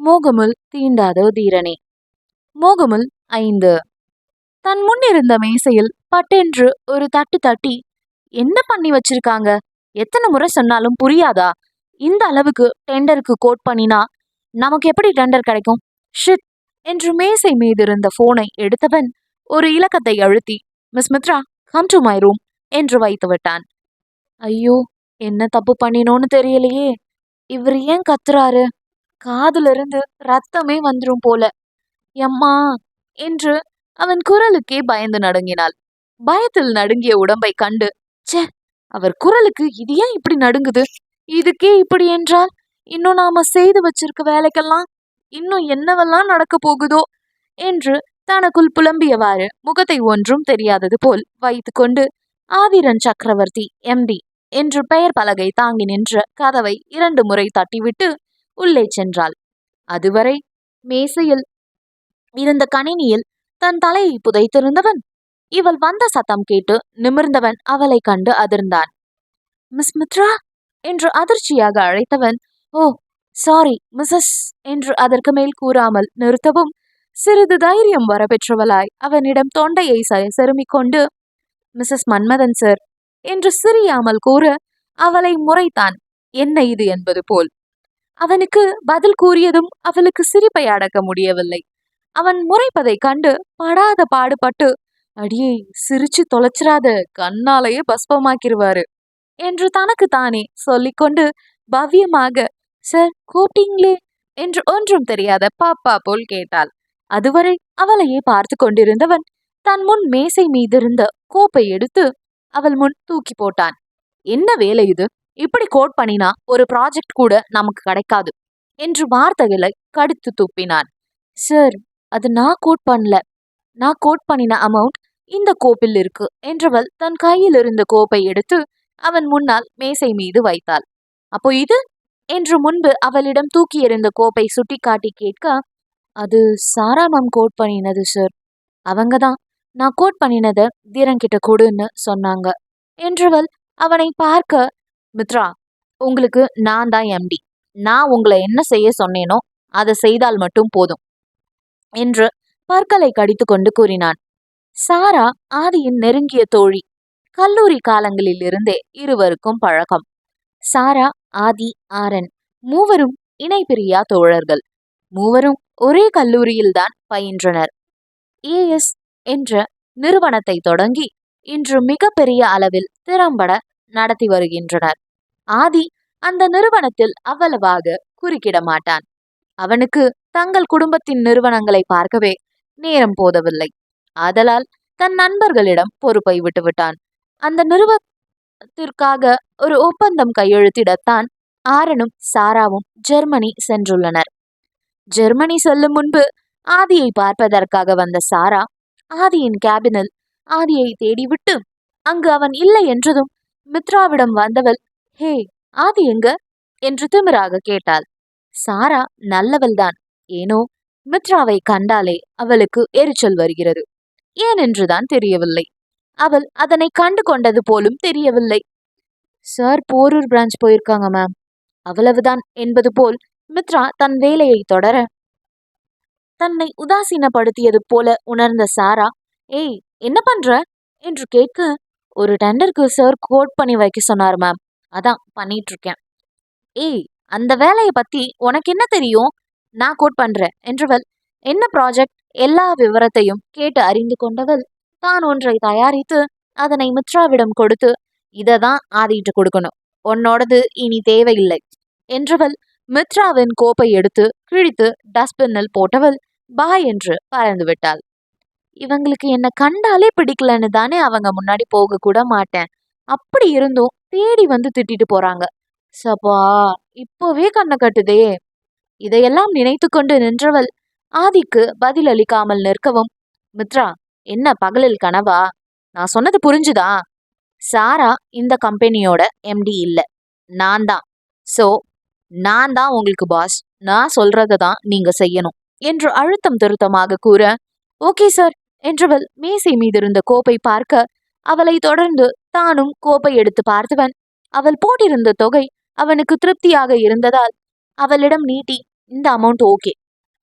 மோகமுல் தீண்டாதோ தீரனே. மோகமுல் ஐந்து. தன் முன்னிருந்த மேசையில் பட்டென்று ஒரு தட்டு தட்டி என்ன பண்ணி வச்சிருக்காங்க? எத்தனை முறை சொன்னாலும் புரியாதா? இந்த அளவுக்கு டெண்டருக்கு கோட் பண்ணினா நமக்கு எப்படி டெண்டர் கிடைக்கும்? ஷிட் என்று மேசை மீது இருந்த போனை எடுத்தவன் ஒரு இலக்கத்தை அழுத்தி miss Mitra come to my room என்று வைத்து விட்டான். ஐயோ என்ன தப்பு பண்ணினோன்னு தெரியலையே. இவர் ஏன் கத்துறாரு? காதுல இருந்து ரத்தமே வந்துரும் போல. எம்மா என்று அவன் குரலுக்கே பயந்து நடுங்கினாள். பயத்தில் நடுங்கிய உடம்பை கண்டு ச்சே அவர் குரலுக்கு இது ஏன் இப்படி நடுங்குது? இதுக்கே இப்படி என்றால் இன்னும் நாம செய்து வச்சிருக்க வேலைக்கெல்லாம் இன்னும் என்னவெல்லாம் நடக்க போகுதோ? என்று தனக்குள் புலம்பியவாறு முகத்தை ஒன்றும் தெரியாதது போல் வைத்துக்கொண்டு ஆதிரன் சக்கரவர்த்தி எம்டி என்று பெயர் பலகை தாங்கி நின்ற கதவை இரண்டு முறை தட்டிவிட்டு உள்ளே சென்றாள். அதுவரை மேசையில் இருந்த கணினியில் தன் தலையை புதைத்திருந்தவன். இவள் வந்த சத்தம் கேட்டு நிமிர்ந்தவன் அவளை கண்டு அதிர்ந்தான். மிஸ் மித்ரா என்று அதிர்ச்சியாக அழைத்தவன் ஓ சாரி மிஸ்ஸஸ் என்று அதற்கு மேல் கூறாமல் நிறுத்தவும் சிறிது தைரியம் வரப்பெற்றவளாய் அவனிடம் தொண்டையை ச- செருமிக் கொண்டு மிஸ்ஸஸ் மன்மதன் சார் என்று சிரியாமல் கூற அவளை முறைத்தான். என்ன இது என்பது போல் அவனுக்கு பதில் கூறியதும் அவளுக்கு சிரிப்பை அடக்க முடியவில்லை. அவன் முறைப்பதைக் கண்டு படாத பாடுபட்டு அடியே சிரிச்சு தொலைச்சிராத கண்ணாலேயே பஸ்பமாக்கிருவாரு என்று தனக்கு தானே சொல்லிக்கொண்டு பவ்யமாக சார் கூப்பிட்டீங்களே? என்று ஒன்றும் தெரியாத பாப்பா போல் கேட்டாள். அதுவரை அவளையே பார்த்து கொண்டிருந்தவன் தன் முன் மேசை மீதிருந்த கோப்பை எடுத்து அவள் முன் தூக்கி போட்டான். என்ன வேலை இது? இப்படி கோட் பண்ணினா ஒரு ப்ராஜெக்ட் கூட நமக்கு கிடைக்காது என்று வார்த்தைகளை கடித்து துப்பினான் சார் அது நான் கோட் பண்ணல. நான் கோட் பண்ணின அமௌண்ட் இந்த கோப்பில் இருக்கு என்றவள் தன் கையில் இருந்த கோப்பை எடுத்து அவன் முன்னால் மேசை மீது வைத்தாள். அப்போ இது? என்று முன்பு அவளிடம் தூக்கி எறிந்த கோப்பை சுட்டிக்காட்டி கேட்க அது சாரா மேம் கோட் பண்ணினது சார் அவங்க தான். நான் கோட் பண்ணினதை தீரங்கிட்ட கொடுன்னு சொன்னாங்க என்றவள் அவனை பார்க்க மித்ரா உங்களுக்கு நான் தான் எம்டி நான் உங்களை என்ன செய்ய சொன்னேனோ அதை செய்தால் மட்டும் போதும் என்று பற்களை கடித்துக்கொண்டு கூறினான். சாரா ஆதியின் நெருங்கிய தோழி கல்லூரி காலங்களில் இருந்தே இருவருக்கும் பழக்கம். சாரா ஆதி ஆரன் மூவரும் இணைபிரியா தோழர்கள். மூவரும் ஒரே கல்லூரியில்தான் பயின்றனர். ஏஎஸ் என்ற நிறுவனத்தை தொடங்கி இன்று மிகப்பெரிய அளவில் திறம்பட நடத்தி வருகின்றனர். ஆதி அந்த நிறுவனத்தில் அவ்வளவாக குறுக்கிட மாட்டான். அவனுக்கு தங்கள் குடும்பத்தின் நிறுவனங்களை பார்க்கவே நேரம் போதவில்லை. ஆதலால் தன் நண்பர்களிடம் பொறுப்பை விட்டுவிட்டான். அந்த நிறுவனத்திற்காக ஒரு ஒப்பந்தம் கையெழுத்திடத்தான் ஆரனும் சாராவும் ஜெர்மனி சென்றுள்ளனர். ஜெர்மனி செல்லும் முன்பு ஆதியை பார்ப்பதற்காக வந்த சாரா ஆதியின் கேபினில் ஆதியை தேடிவிட்டு அங்கு அவன் இல்லை என்றதும் மித்ராவிடம் வந்தவள் ஹே ஆதி எங்க? என்று திமிராக கேட்டாள். சாரா நல்லவள்தான். ஏனோ மித்ராவை கண்டாலே அவளுக்கு எரிச்சல் வருகிறது. ஏனென்றுதான் தெரியவில்லை. அவள் அதனை கண்டு கொண்டது போலும் தெரியவில்லை. சார் போரூர் பிரான்ச் போயிருக்காங்க மேம். அவ்வளவுதான் என்பது போல் மித்ரா தன் வேலையை தொடர தன்னை உதாசீனப்படுத்தியது போல உணர்ந்த சாரா ஏய் என்ன பண்ற? என்று கேட்க ஒரு டெண்டருக்கு சார் கோட் பண்ணி வைக்க சொன்னார் மேம். அதான் பண்ணிட்டு இருக்கேன் ஏய் அந்த வேலையை பத்தி உனக்கு என்ன தெரியும்? நான் கோட் பண்றேன். என்றவள் என்ன ப்ராஜெக்ட்? எல்லா விவரத்தையும் கேட்டு அறிந்து கொண்டவள் தான் ஒன்றை தயாரித்து அதனை மித்ராவிடம் கொடுத்து இதை தான் ஆதிட்டு கொடுக்கணும். உன்னோடது இனி தேவையில்லை. என்றவள் மித்ராவின் கோப்பை எடுத்து கிழித்து டஸ்ட்பின்னில் போட்டவள் பாய் என்று பறந்து விட்டாள். இவங்களுக்கு என்ன கண்டாலே பிடிக்கலன்னு தானே அவங்க முன்னாடி போக கூட மாட்டேன். அப்படி இருந்தும் தேடி வந்து திட்டிட்டு போறாங்க. சபா இப்போவே கண்ணை கட்டுதே. இதையெல்லாம் நினைத்து கொண்டு நின்றவள் ஆதிக்கு பதில் அளிக்காமல் நிற்கவும் மித்ரா என்ன பகலில் கனவா? நான் சொன்னது புரிஞ்சுதா? சாரா இந்த கம்பெனியோட எம்டி இல்லை. நான் தான். சோ நான் தான் உங்களுக்கு பாஸ் நான் சொல்றதை தான் நீங்க செய்யணும். என்று அழுத்தம் திருத்தமாக கூற ஓகே சார். என்றவள் மேசை மீதிருந்த கோப்பை பார்க்க அவளை தொடர்ந்து தானும் கோப்பை எடுத்து பார்த்தவன். அவள் போட்டிருந்த தொகை அவனுக்கு திருப்தியாக இருந்ததால் அவளிடம் நீட்டி இந்த அமௌண்ட் ஓகே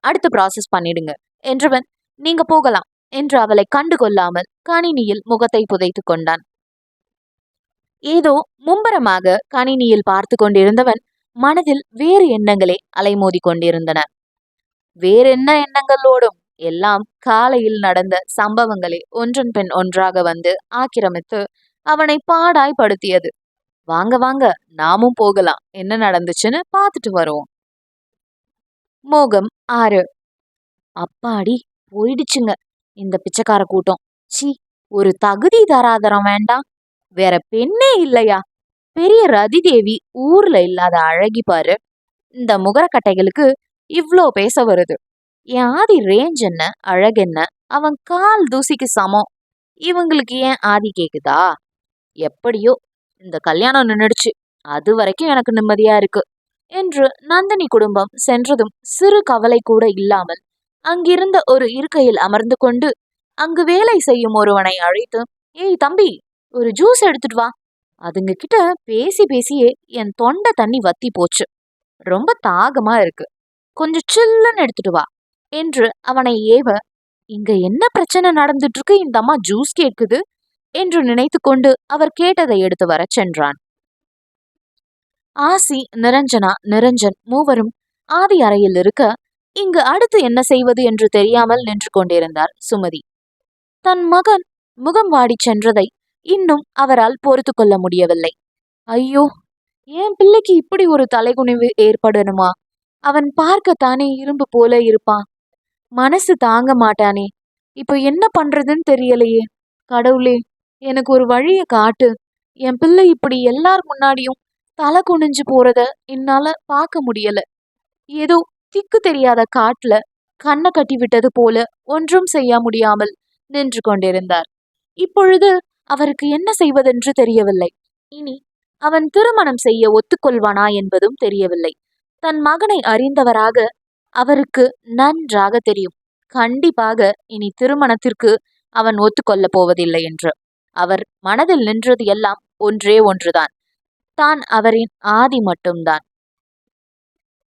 அடுத்து ப்ராசஸ் பண்ணிடுங்க. என்றவன் நீங்க போகலாம். என்று அவளை கண்டு கொள்ளாமல் கணினியில் முகத்தை புதைத்து கொண்டான். ஏதோ மும்பரமாக கணினியில் பார்த்து கொண்டிருந்தவன் மனதில் வேறு எண்ணங்களே அலைமோதி கொண்டிருந்தன. வேறென்ன எண்ணங்களோடும்? எல்லாம் காலையில் நடந்த சம்பவங்களே ஒன்றன் பின் ஒன்றாக வந்து ஆக்கிரமித்து அவனை பாடாய் படுத்தியது வாங்க வாங்க நாமும் போகலாம். என்ன நடந்துச்சுன்னு பார்த்துட்டு வருவோம். மோகம் ஆறு. அப்பாடி போயிடுச்சுங்க இந்த பிச்சைக்கார கூட்டம். சி ஒரு தகுதி தராதரம் வேண்டாம் வேற பெண்ணே இல்லையா? பெரிய ரதி தேவி ஊர்ல இல்லாத அழகி பாரு. இந்த முகரக்கட்டைகளுக்கு இவ்ளோ பேச வருது. என் ஆதி ரேஞ்ச் என்ன அழகென்ன? அவன் கால் தூசிக்கு சமம். இவங்களுக்கு ஏன் ஆதி கேக்குதா? எப்படியோ இந்த கல்யாணம் நின்னுடுச்சு. அது வரைக்கும் எனக்கு நிம்மதியா இருக்கு என்று நந்தினி குடும்பம் சென்றதும் சிறு கவலை கூட இல்லாமல் அங்கிருந்த ஒரு இருக்கையில் அமர்ந்து கொண்டு அங்கு வேலை செய்யும் ஒருவனை அழைத்து ஏய் தம்பி ஒரு ஜூஸ் எடுத்துட்டு வா. அதுங்க கிட்ட பேசி பேசியே என் தொண்டை தண்ணி வத்தி போச்சு. ரொம்ப தாகமா இருக்கு. கொஞ்சம் சில்லுன்னு எடுத்துட்டு வா. என்று அவனை ஏவ இங்க என்ன பிரச்சனை நடந்துட்டு இருக்கு? இந்த அம்மா ஜூஸ் கேட்குது என்று நினைத்து கொண்டு அவர் கேட்டதை எடுத்து வரச் சென்றான். ஆசி நிரஞ்சனா நிரஞ்சன் மூவரும் ஆதி அறையில் இருக்க இங்கு அடுத்து என்ன செய்வது என்று தெரியாமல் நின்று கொண்டிருந்தார் சுமதி. தன் மகன் முகம் வாடிச் சென்றதை இன்னும் அவரால் பொறுத்து கொள்ள முடியவில்லை. ஐயோ என் பிள்ளைக்கு இப்படி ஒரு தலைகுனிவு ஏற்படணுமா? அவன் பார்க்கத்தானே இரும்பு போல இருப்பான். மனசு தாங்க மாட்டானே. இப்போ என்ன பண்றதுன்னு தெரியலையே. கடவுளே எனக்கு ஒரு வழிய காட்டு. என் பிள்ளை இப்படி எல்லார் முன்னாடியும் தலை குனிஞ்சு போறத என்னால பார்க்க முடியல. ஏதோ திக்கு தெரியாத காட்டுல கண்ணை கட்டி விட்டது போல ஒன்றும் செய்ய முடியாமல் நின்று கொண்டிருந்தார். இப்பொழுது அவருக்கு என்ன செய்வதென்று தெரியவில்லை. இனி அவன் திருமணம் செய்ய ஒத்துக்கொள்வானா என்பதும் தெரியவில்லை. தன் மகனை அறிந்தவராக அவருக்கு நன்றாக தெரியும். கண்டிப்பாக இனி திருமணத்திற்கு அவன் ஒத்துக்கொள்ளப் போவதில்லை என்று. அவர் மனதில் நின்றது எல்லாம் ஒன்றே ஒன்றுதான். தான் அவரின் ஆதி மட்டும்தான்.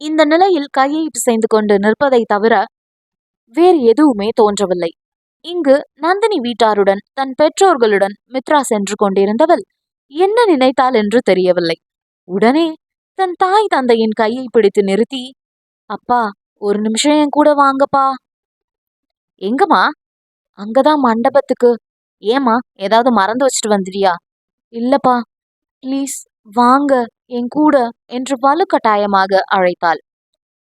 இந்த நிலையில் கையை பிசைந்து கொண்டு நிற்பதை தவிர வேறு எதுவுமே தோன்றவில்லை. இங்கு நந்தினி வீட்டாருடன் தன் பெற்றோர்களுடன் மித்ரா சென்று கொண்டிருந்தவள் என்ன நினைத்தாள் என்று தெரியவில்லை. உடனே தன் தாய் தந்தையின் கையை பிடித்து நிறுத்தி அப்பா ஒரு நிமிஷம் என் கூட வாங்கப்பா. எங்கம்மா? அங்கதான் மண்டபத்துக்கு. ஏமா ஏதாவது மறந்து வச்சுட்டு வந்துடியா இல்லப்பா. ப்ளீஸ் வாங்க என் கூட என்று வலுக்கட்டாயமாக அழைத்தாள்.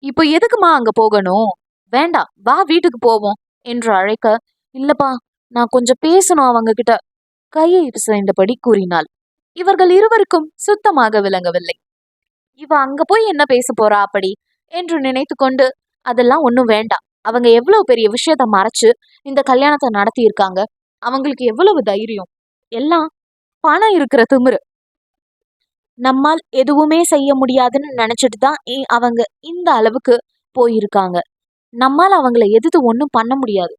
இப்போ எதுக்குமா அங்க போகணும்? வேண்டாம் வா வீட்டுக்கு போவோம் என்று அழைக்க இல்லப்பா நான் கொஞ்சம் பேசணும் அவங்க கிட்ட கையை பிசைந்தபடி கூறினாள். இவர்கள் இருவருக்கும் சுத்தமாக விளங்கவில்லை. இவ அங்க போய் என்ன பேச போறா அப்படி என்று நினைத்து கொண்டு அதெல்லாம் ஒன்றும் வேண்டாம். அவங்க எவ்வளவு பெரிய விஷயத்த மறைச்சு இந்த கல்யாணத்தை நடத்தி இருக்காங்க அவங்களுக்கு எவ்வளவு தைரியம்? எல்லாம் பணம் இருக்கிற திமிரு. நம்மால் எதுவுமே செய்ய முடியாதுன்னு நினைச்சிட்டு தான் அவங்க இந்த அளவுக்கு போயிருக்காங்க. நம்மால் அவங்கள எதிர்த்து ஒன்றும் பண்ண முடியாது.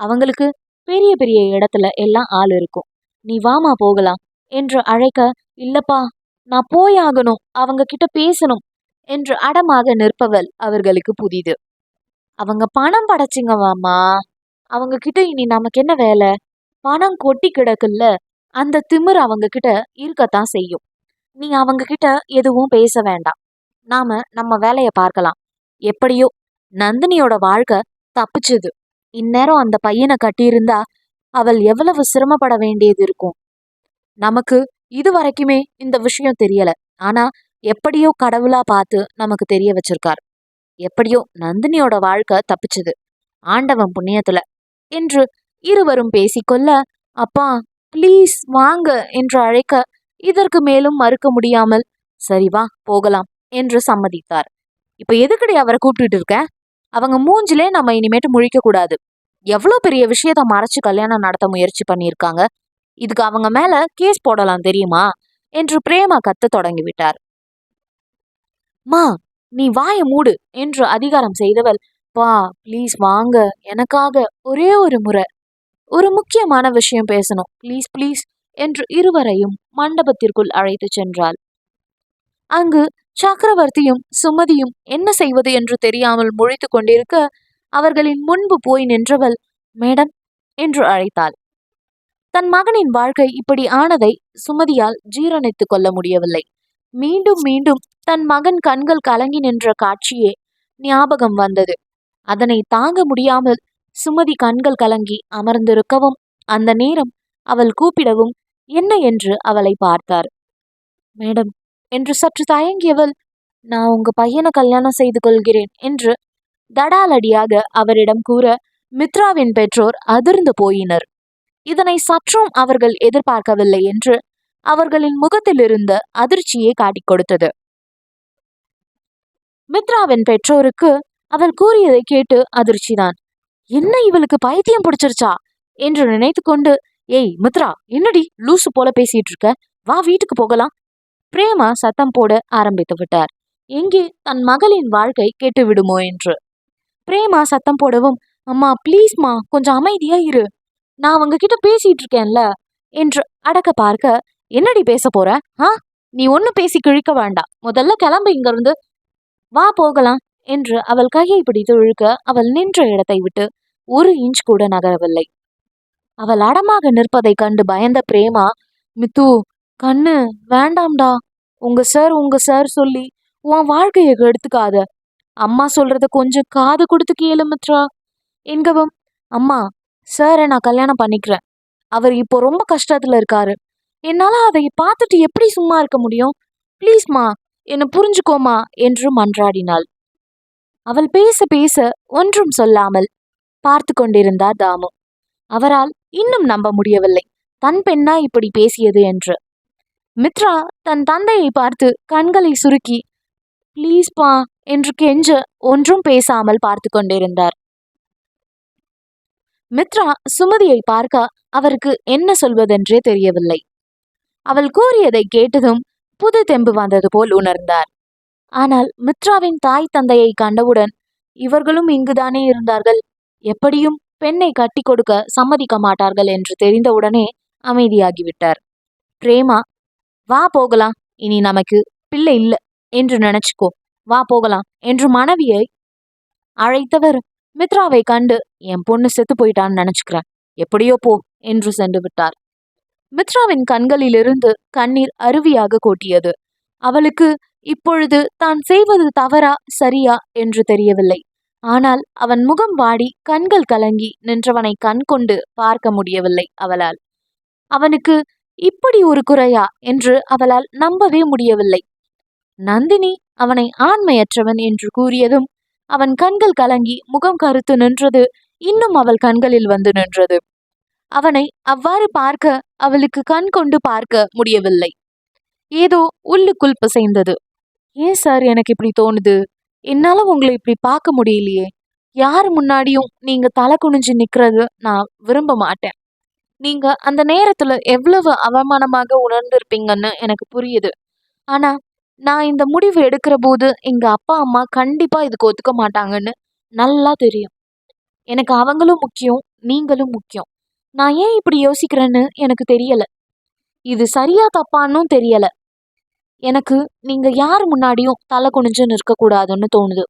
அவங்களுக்கு பெரிய பெரிய இடத்துல எல்லாம் ஆள் இருக்கும். நீ வாமா போகலாம் என்று அழைக்க இல்லப்பா நான் போயாகணும் அவங்க கிட்ட பேசணும் என்று அடமாக நிற்பவள் அவர்களுக்கு புதிது. அவங்க பணம் படைச்சிங்கவாமா அவங்க கிட்ட இனி நமக்கு என்ன வேலை? பணம் கொட்டி கிடக்குல்ல அந்த திமிர் அவங்க கிட்ட இருக்கத்தான் செய்யும். நீ அவங்க கிட்ட எதுவும் பேச வேண்டாம். நாம நம்ம வேலையை பார்க்கலாம். எப்படியோ நந்தினியோட வாழ்க்கை தப்பிச்சுது. இந்நேரம் அந்த பையனை கட்டியிருந்தா அவள் எவ்வளவு சிரமப்பட வேண்டியது இருக்கும்? நமக்கு இது வரைக்குமே இந்த விஷயம் தெரியல. ஆனா எப்படியோ கடவுளா பார்த்து நமக்கு தெரிய வச்சிருக்கார். எப்படியோ நந்தினியோட வாழ்க்கை தப்பிச்சுது. ஆண்டவன் புண்ணியத்துல. என்று இருவரும் பேசிக்கொள்ள அப்பா ப்ளீஸ் வாங்க என்று அழைக்க இதற்கு மேலும் மறுக்க முடியாமல் சரி வா போகலாம் என்று சம்மதித்தார். இப்ப எதுக்கடி அவரை கூப்பிட்டுட்டு இருக்க? அவங்க மூஞ்சிலே நம்ம இனிமேட்டு முழிக்க கூடாது. எவ்வளோ பெரிய விஷயத்த மறைச்சு கல்யாணம் நடத்த முயற்சி பண்ணியிருக்காங்க. இதுக்கு அவங்க மேல கேஸ் போடலாம் தெரியுமா? என்று பிரேமா கத்த தொடங்கி விட்டார் மா நீ வாய மூடு என்று அதிகாரம் செய்தவள் பா ப்ளீஸ் வாங்க. எனக்காக ஒரே ஒரு முறை ஒரு முக்கியமான விஷயம் பேசணும். ப்ளீஸ் ப்ளீஸ் என்று இருவரையும் மண்டபத்திற்குள் அழைத்துச் சென்றாள். அங்கு சக்கரவர்த்தியும் சுமதியும் என்ன செய்வது என்று தெரியாமல் முழித்து கொண்டிருக்க அவர்களின் முன்பு போய் நின்றவள் மேடம் என்று அழைத்தாள். தன் மகனின் வாழ்க்கை இப்படி ஆனதை சுமதியால் ஜீரணித்துக் கொள்ள முடியவில்லை. மீண்டும் மீண்டும் தன் மகன் கண்கள் கலங்கி நின்ற காட்சியே ஞாபகம் வந்தது. அதனை தாங்க முடியாமல் சுமதி கண்கள் கலங்கி அமர்ந்திருக்கவும் அந்த நேரம் அவள் கூப்பிடவும் என்ன என்று அவளை பார்த்தார். மேடம் என்று சற்று தயங்கியவள் நான் உங்க பையனை கல்யாணம் செய்து கொள்கிறேன் என்று தடாலடியாக அவரிடம் கூற மித்ராவின் பெற்றோர் அதிர்ந்து போயினர். இதனை சற்றும் அவர்கள் எதிர்பார்க்கவில்லை என்று அவர்களின் முகத்தில் இருந்த அதிர்ச்சியை காட்டிக் கொடுத்தது. மித்ராவின் பெற்றோருக்கு அவள் கூறியதை கேட்டு அதிர்ச்சிதான். என்ன இவளுக்கு பைத்தியம் பிடிச்சிருச்சா? என்று நினைத்து கொண்டு ஏய் மித்ரா என்னடி லூசு போல பேசிட்டு இருக்க? வா வீட்டுக்கு போகலாம். பிரேமா சத்தம் போட ஆரம்பித்து விட்டார். எங்கே தன் மகளின் வாழ்க்கை கெட்டு விடுமோ என்று? பிரேமா சத்தம் போடவும் அம்மா ப்ளீஸ்மா கொஞ்சம் அமைதியா இரு. நான் அவங்க கிட்ட பேசிட்டு இருக்கேன்ல. என்று அடக்க பார்க்க என்னடி பேச போற? ஆ நீ ஒன்னும் பேசி கிழிக்க வேண்டாம். முதல்ல கிளம்பு இங்க இருந்து வா போகலாம். என்று அவள் கையை பிடித்து இழுக்க அவள் நின்ற இடத்தை விட்டு ஒரு இன்ச் கூட நகரவில்லை. அவள் அடமாக நிற்பதை கண்டு பயந்த பிரேமா மித்து கண்ணு வேண்டாம்டா. உங்க சார் உங்க சார் சொல்லி உன் வாழ்க்கையை கெடுத்துக்காத. அம்மா சொல்றத கொஞ்சம் காது கொடுத்து கேளு மித்ரா. என்கவும் அம்மா சாரை நான் கல்யாணம் பண்ணிக்கிறேன். அவர் இப்போ ரொம்ப கஷ்டத்துல இருக்காரு. என்னால அதை பார்த்துட்டு எப்படி சும்மா இருக்க முடியும்? ப்ளீஸ்மா என்னை புரிஞ்சுக்கோமா என்று மன்றாடினாள். அவள் பேச பேச ஒன்றும் சொல்லாமல் பார்த்து கொண்டிருந்தார் தாமு. அவரால் இன்னும் நம்ப முடியவில்லை. தன் பெண்ணா இப்படி பேசியது என்று. மித்ரா தன் தந்தையை பார்த்து கண்களை சுருக்கி ப்ளீஸ்பா என்று கெஞ்ச ஒன்றும் பேசாமல் பார்த்து கொண்டிருந்தார். மித்ரா சுமதியை பார்க்க அவருக்கு என்ன சொல்வதென்றே தெரியவில்லை. அவள் கூறியதை கேட்டதும் புது தெம்பு வந்தது போல் உணர்ந்தார். ஆனால் மித்ராவின் தாய் தந்தையை கண்டவுடன் இவர்களும் இங்குதானே இருந்தார்கள். எப்படியும் பெண்ணை கட்டி கொடுக்க சம்மதிக்க மாட்டார்கள் என்று தெரிந்தவுடனே அமைதியாகிவிட்டார். பிரேமா வா போகலாம். இனி நமக்கு பிள்ளை இல்லை என்று நினைச்சுக்கோ. வா போகலாம் என்று மனைவியை அழைத்தவர் மித்ராவை கண்டு என் பொண்ணு செத்து போயிட்டான்னு நினைச்சுக்கிறேன். எப்படியோ போ என்று சென்று விட்டார். மித்ராவின் கண்களிலிருந்து கண்ணீர் அருவியாக கொட்டியது. அவளுக்கு இப்பொழுது தான் செய்வது தவறா சரியா என்று தெரியவில்லை. ஆனால் அவன் முகம் வாடி கண்கள் கலங்கி நின்றவனை கண் கொண்டு பார்க்க முடியவில்லை அவளால். அவனுக்கு இப்படி ஒரு குறையா என்று அவளால் நம்பவே முடியவில்லை. நந்தினி அவனை ஆண்மையற்றவன் என்று கூறியதும் அவன் கண்கள் கலங்கி முகம் கருத்து நின்றது இன்னும் அவள் கண்களில் வந்து நின்றது. அவனை அவ்வாறு பார்க்க அவளுக்கு கண் கொண்டு பார்க்க முடியவில்லை. ஏதோ உள்ளுக்குள் பிசைந்தது. ஏன் சார் எனக்கு இப்படி தோணுது? என்னால் உங்களை இப்படி பார்க்க முடியலையே. யார் முன்னாடியும் நீங்கள் தலை குனிஞ்சு நிற்கிறது நான் விரும்ப மாட்டேன். நீங்கள் அந்த நேரத்தில் எவ்வளவு அவமானமாக உணர்ந்திருப்பீங்கன்னு எனக்கு புரியுது. ஆனால் நான் இந்த முடிவு எடுக்கிற போது எங்கள் அப்பா அம்மா கண்டிப்பாக இதுக்கு ஒத்துக்க மாட்டாங்கன்னு நல்லா தெரியும். எனக்கு அவங்களும் முக்கியம் நீங்களும் முக்கியம். நான் ஏன் இப்படி யோசிக்கிறேன்னு எனக்கு தெரியலை. இது சரியா தப்பான்னும் தெரியலை. எனக்கு நீங்க யார் முன்னாடியும் தலை குனிஞ்சு நிற்கக்கூடாதுன்னு தோணுது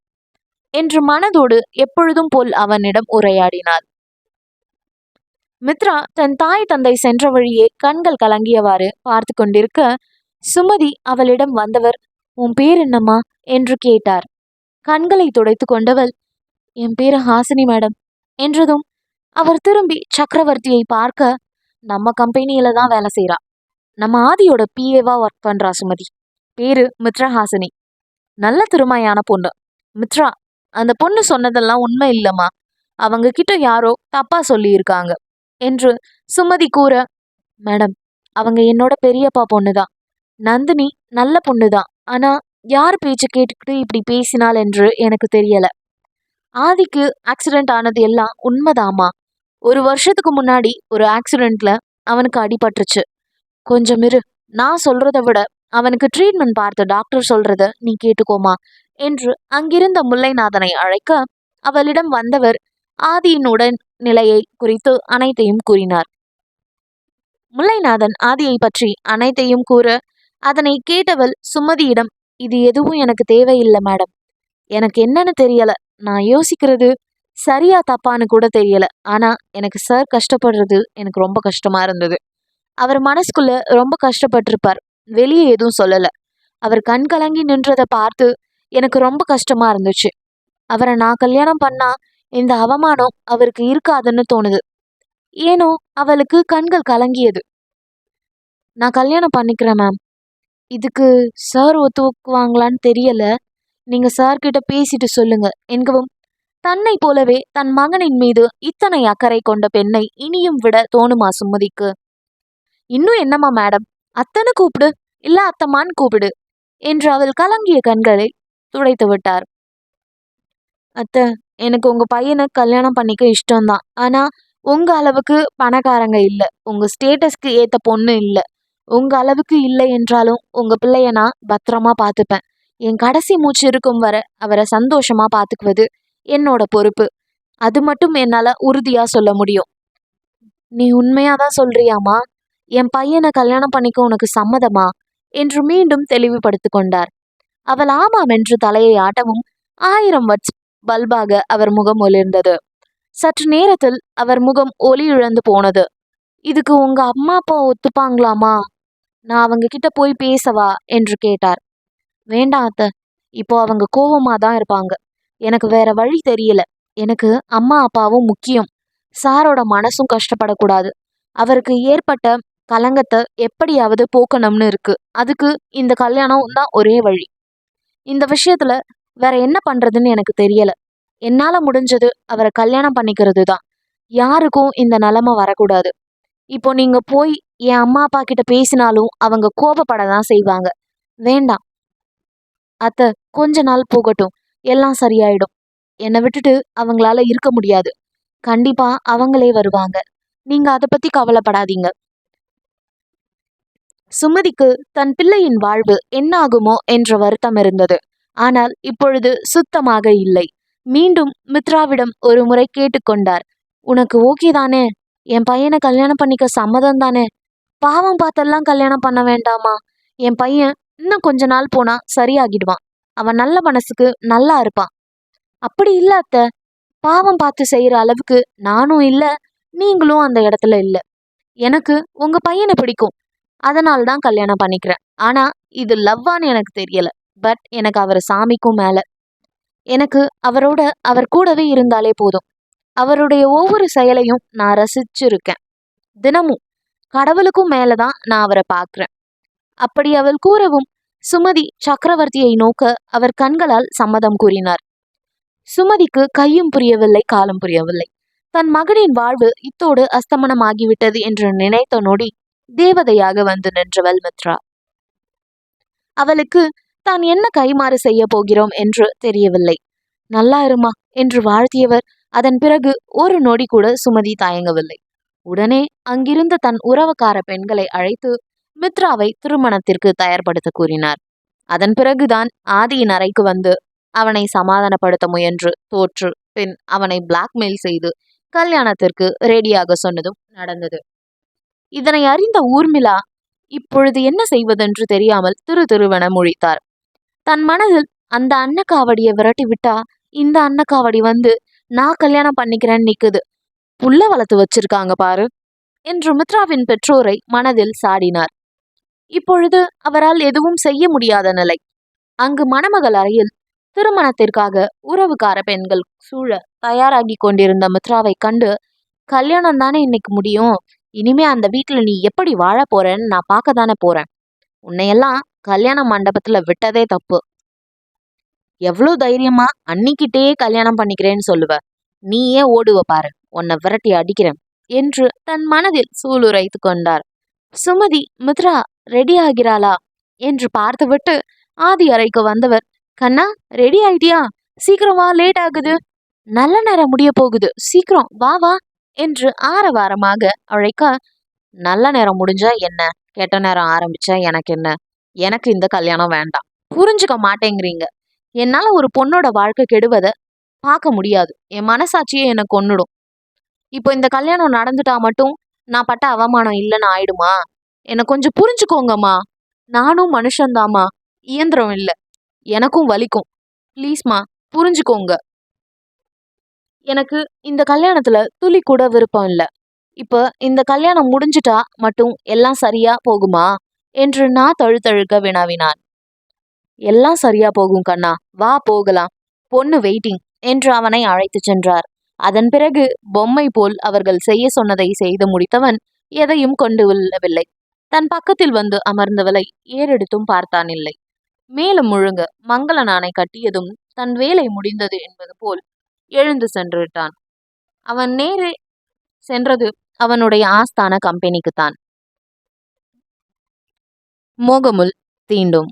என்று மனதோடு எப்பொழுதும் போல் அவனிடம் உரையாடினாள். மித்ரா தன் தாய் தந்தை சென்ற வழியே கண்கள் கலங்கியவாறு பார்த்து கொண்டிருக்க சுமதி அவளிடம் வந்தவர் உன் பேர் என்னம்மா? என்று கேட்டார். கண்களை துடைத்து கொண்டவள் என் பேரு ஹாசினி மேடம். என்றதும் அவர் திரும்பி சக்கரவர்த்தியை பார்க்க நம்ம கம்பெனியில தான் வேலை செய்கிறா நம்ம ஆதியோட பிஏவா ஒர்க் பண்றா சுமதி. பேரு மித்ரஹாசினி. நல்ல திறமையான பொண்ணு. மித்ரா அந்த பொண்ணு சொன்னதெல்லாம் உண்மை இல்லம்மா. அவங்க கிட்ட யாரோ தப்பா சொல்லியிருக்காங்க என்று சுமதி கூற மேடம் அவங்க என்னோட பெரியப்பா பொண்ணுதான். நந்தினி நல்ல பொண்ணுதான். ஆனா யார் பேச்சு கேட்டுக்கிட்டு இப்படி பேசினாள் என்று எனக்கு தெரியல. ஆதிக்கு ஆக்சிடென்ட் ஆனது எல்லாம் உண்மைதாம்மா. ஒரு வருஷத்துக்கு முன்னாடி ஒரு ஆக்சிடென்ட்ல அவனுக்கு அடிபட்டுருச்சு. கொஞ்சம் இரு நான் சொல்றதை விட அவனுக்கு ட்ரீட்மெண்ட் பார்த்து டாக்டர் சொல்றத நீ கேட்டுக்கோமா என்று அங்கிருந்த முல்லைநாதனை அழைக்க அவளிடம் வந்தவர் ஆதியின் உடன் நிலையை குறித்து அனைத்தையும் கூறினார். முல்லைநாதன் ஆதியை பற்றி அனைத்தையும் கூற அதனை கேட்டவள் சுமதியிடம் இது எதுவும் எனக்கு தேவையில்லை மேடம். எனக்கு என்னன்னு தெரியல. நான் யோசிக்கிறது சரியா தப்பான்னு கூட தெரியல. ஆனா எனக்கு சார் கஷ்டப்படுறது எனக்கு ரொம்ப கஷ்டமா இருந்தது. அவர் மனசுக்குள்ள ரொம்ப கஷ்டப்பட்டிருப்பார். வெளியே எதுவும் சொல்லலை. அவர் கண் கலங்கி நின்றதை பார்த்து எனக்கு ரொம்ப கஷ்டமா இருந்துச்சு. அவரை நான் கல்யாணம் பண்ணா இந்த அவமானம் அவருக்கு இருக்காதுன்னு தோணுது. ஏனோ அவளுக்கு கண்கள் கலங்கியது. நான் கல்யாணம் பண்ணிக்கிறேன் மேம் இதுக்கு சார் ஒத்துக்குவாங்களான்னு தெரியல. நீங்க சார்கிட்ட பேசிட்டு சொல்லுங்க. என்கவும் தன்னை போலவே தன் மகனின் மீது இத்தனை அக்கறை கொண்ட பெண்ணை இனியும் விட தோணுமா சுமதிக்கு? இன்னும் என்னம்மா மேடம் அத்தனை கூப்பிடு இல்ல அத்தம்மான்னு கூப்பிடு என்று அவள் கலங்கிய கண்களை துடைத்து விட்டார். அத்தை எனக்கு உங்க பையனை கல்யாணம் பண்ணிக்க இஷ்டம்தான். ஆனா உங்க அளவுக்கு பணக்காரங்க இல்ல. உங்க ஸ்டேட்டஸ்க்கு ஏத்த பொண்ணு இல்ல. உங்க அளவுக்கு இல்லை என்றாலும் உங்க பிள்ளைய நான் பத்திரமா பார்த்துப்பேன் என் கடைசி மூச்சு இருக்கும் வரை அவரை சந்தோஷமா பார்த்துக்குவது என்னோட பொறுப்பு. அது மட்டும் என்னால உறுதியா சொல்ல முடியும். நீ உண்மையாதான் சொல்றியாமா என் பையனை கல்யாணம் பண்ணிக்க உனக்கு சம்மதமா? என்று மீண்டும் தெளிவுபடுத்திக் கொண்டார். அவள் ஆமாம் என்று தலையை ஆட்டவும் ஆயிரம் வட்ஸ் பல்பாக அவர் முகம் ஒளிர்ந்தது சற்று நேரத்தில் அவர் முகம் ஒளி இழந்து போனது. இதுக்கு உங்க அம்மா அப்பா ஒத்துப்பாங்களாமா? நான் அவங்க கிட்ட போய் பேசவா? என்று கேட்டார். வேண்டாம் அத்த. இப்போ அவங்க கோவமா தான் இருப்பாங்க. எனக்கு வேற வழி தெரியல. எனக்கு அம்மா அப்பாவும் முக்கியம். சாரோட மனசும் கஷ்டப்படக்கூடாது. அவருக்கு ஏற்பட்ட கலங்கத்தை எப்படியாவது போக்கணும்னு இருக்கு. அதுக்கு இந்த கல்யாணம் தான் ஒரே வழி. இந்த விஷயத்துல வேற என்ன பண்றதுன்னு எனக்கு தெரியல. என்னால முடிஞ்சது அவரை கல்யாணம் பண்ணிக்கிறது தான். யாருக்கும் இந்த நிலைமை வரக்கூடாது. இப்போ நீங்க போய் என் அம்மா அப்பா கிட்ட பேசினாலும் அவங்க கோபப்பட தான் செய்வாங்க. வேண்டாம். அத்தை கொஞ்ச நாள் போகட்டும். எல்லாம் சரியாயிடும். என்னை விட்டுட்டு அவங்களால இருக்க முடியாது. கண்டிப்பா அவங்களே வருவாங்க. நீங்க அதை பத்தி கவலைப்படாதீங்க. சுமதிக்கு தன் பிள்ளையின் வாழ்வு என்னாகுமோ என்ற வருத்தம் இருந்தது. ஆனால் இப்பொழுது சுத்தமாக இல்லை. மீண்டும் மித்ராவிடம் ஒரு முறை கேட்டுக்கொண்டார் உனக்கு ஓகே தானே? என் பையனை கல்யாணம் பண்ணிக்க சம்மதம் தானே? பாவம் பார்த்தெல்லாம் கல்யாணம் பண்ண வேண்டாமா? என் பையன் இன்னும் கொஞ்ச நாள் போனா சரியாகிடுவான். அவன் நல்ல மனசுக்கு நல்லா இருப்பான். அப்படி இல்ல அத்த. பாவம் பார்த்து செய்யற அளவுக்கு நானும் இல்ல. நீங்களும் அந்த இடத்துல இல்ல. எனக்கு உங்க பையனை பிடிக்கும். அதனால தான் கல்யாணம் பண்ணிக்கிறேன். ஆனா இது லவ்வான்னு எனக்கு தெரியல. பட் எனக்கு அவர் சாமிக்கும் மேல. எனக்கு அவரோட அவர் கூடவே இருந்தாலே போதும். அவருடைய ஒவ்வொரு செயலையும் நான் ரசிச்சிருக்கேன். தினமும் கடவுளுக்கும் மேலதான் நான் அவரை பார்க்குறேன். அப்படி அவள் கூறவும் சுமதி சக்கரவர்த்தியை நோக்க அவர் கண்களால் சம்மதம் கூறினார். சுமதிக்கு கையும் புரியவில்லை காலம் புரியவில்லை. தன் மகனின் வாழ்வு இத்தோடு அஸ்தமனமாகிவிட்டது என்று நினைத்த நொடி தேவதையாக வந்து நின்றவள் மித்ரா. அவளுக்கு தான் என்ன கைமாறு செய்ய போகிறோம்? என்று தெரியவில்லை. நல்லா இருமா என்று வாழ்த்தியவர். அதன் பிறகு ஒரு நொடி கூட சுமதி தயங்கவில்லை. உடனே அங்கிருந்த தன் உறவுக்கார பெண்களை அழைத்து மித்ராவை திருமணத்திற்கு தயார்படுத்த கூறினார். அதன் பிறகுதான் ஆதியின் அறைக்கு வந்து அவனை சமாதானப்படுத்த முயன்று தோற்று பின் அவனை பிளாக்மெயில் செய்து கல்யாணத்திற்கு ரெடியாக சொன்னதும் நடந்தது. இதனை அறிந்த ஊர்மிளா இப்பொழுது என்ன செய்வதென்று தெரியாமல் திரு திருவென முழித்தார். தன் மனதில் அந்த அன்னக்காவடியை விரட்டி விட்டா இந்த அன்னக்காவடி வந்து நான் கல்யாணம் பண்ணிக்கிறேன்னு நிக்குது. புள்ள வளர்த்து வச்சிருக்காங்க பாரு என்று மித்ராவின் பெற்றோரை மனதில் சாடினார். இப்பொழுது அவரால் எதுவும் செய்ய முடியாத நிலை. அங்கு மணமகள் அறையில் திருமணத்திற்காக உறவுக்கார பெண்கள் சூழ தயாராகி கொண்டிருந்த மித்ராவை கண்டு கல்யாணம் தானே இன்னைக்கு முடியும்? இனிமே அந்த வீட்டுல நீ எப்படி வாழ போறேன்னு நான் பார்க்க தானே போறேன். உன்னையெல்லாம் கல்யாண மண்டபத்துல விட்டதே தப்பு. எவ்வளவு தைரியமா அன்னிக்கிட்டே கல்யாணம் பண்ணிக்கிறேன்னு சொல்லுவ. நீயே ஓடுவ பாரு. உன்னை விரட்டி அடிக்கிறேன் என்று தன் மனதில் சூளுரைத்து கொண்டார். சுமதி மித்ரா ரெடி ஆகிறாளா? என்று பார்த்துவிட்டு ஆதி அறைக்கு வந்தவர் கண்ணா ரெடி ஆயிட்டியா? சீக்கிரம் வா லேட் ஆகுது. நல்ல நேரம் முடிய போகுது. சீக்கிரம் வா வா. என்று ஆரவாரமாக அழைக்க நல்ல நேரம் முடிஞ்சா என்ன? கெட்ட நேரம் ஆரம்பிச்சா எனக்கு என்ன? எனக்கு இந்த கல்யாணம் வேண்டாம். புரிஞ்சுக்க மாட்டேங்கிறீங்க. என்னால ஒரு பொண்ணோட வாழ்க்கை கெடுவதை பார்க்க முடியாது. என் மனசாட்சியே என்னை கொன்னுடும். இப்போ இந்த கல்யாணம் நடந்துட்டா மட்டும் நான் பட்ட அவமானம் இல்லைன்னு ஆயிடுமா? என்னை கொஞ்சம் புரிஞ்சுக்கோங்கம்மா. நானும் மனுஷன்தாம்மா. இயந்திரம் இல்லை. எனக்கும் வலிக்கும். ப்ளீஸ்மா புரிஞ்சுக்கோங்க. எனக்கு இந்த கல்யாணத்துல துளி கூட விருப்பம் இல்லை. இப்போ இந்த கல்யாணம் முடிஞ்சிட்டா மட்டும் எல்லாம் சரியா போகுமா? என்று நான் தழுத்தழுக்க வினாவினான். எல்லாம் சரியா போகும் கண்ணா வா போகலாம். பொண்ணு வெயிட்டிங் என்று அவனை அழைத்துச் சென்றார். அதன் பிறகு பொம்மை போல் அவர்கள் செய்ய சொன்னதை செய்து முடித்தவன் எதையும் கொண்டு வில்லவில்லை தன் பக்கத்தில் வந்து அமர்ந்தவளை ஏறெடுத்தும் பார்த்தான் இல்லை மேலும் முழுங்க மங்கள நாணை கட்டியதும் தன் வேலை முடிந்தது என்பது போல் எழுந்து சென்று விட்டான் அவன் நேரே சென்றது அவனுடைய ஆஸ்தான கம்பெனிக்குத்தான். மோகமுல் தீண்டும்.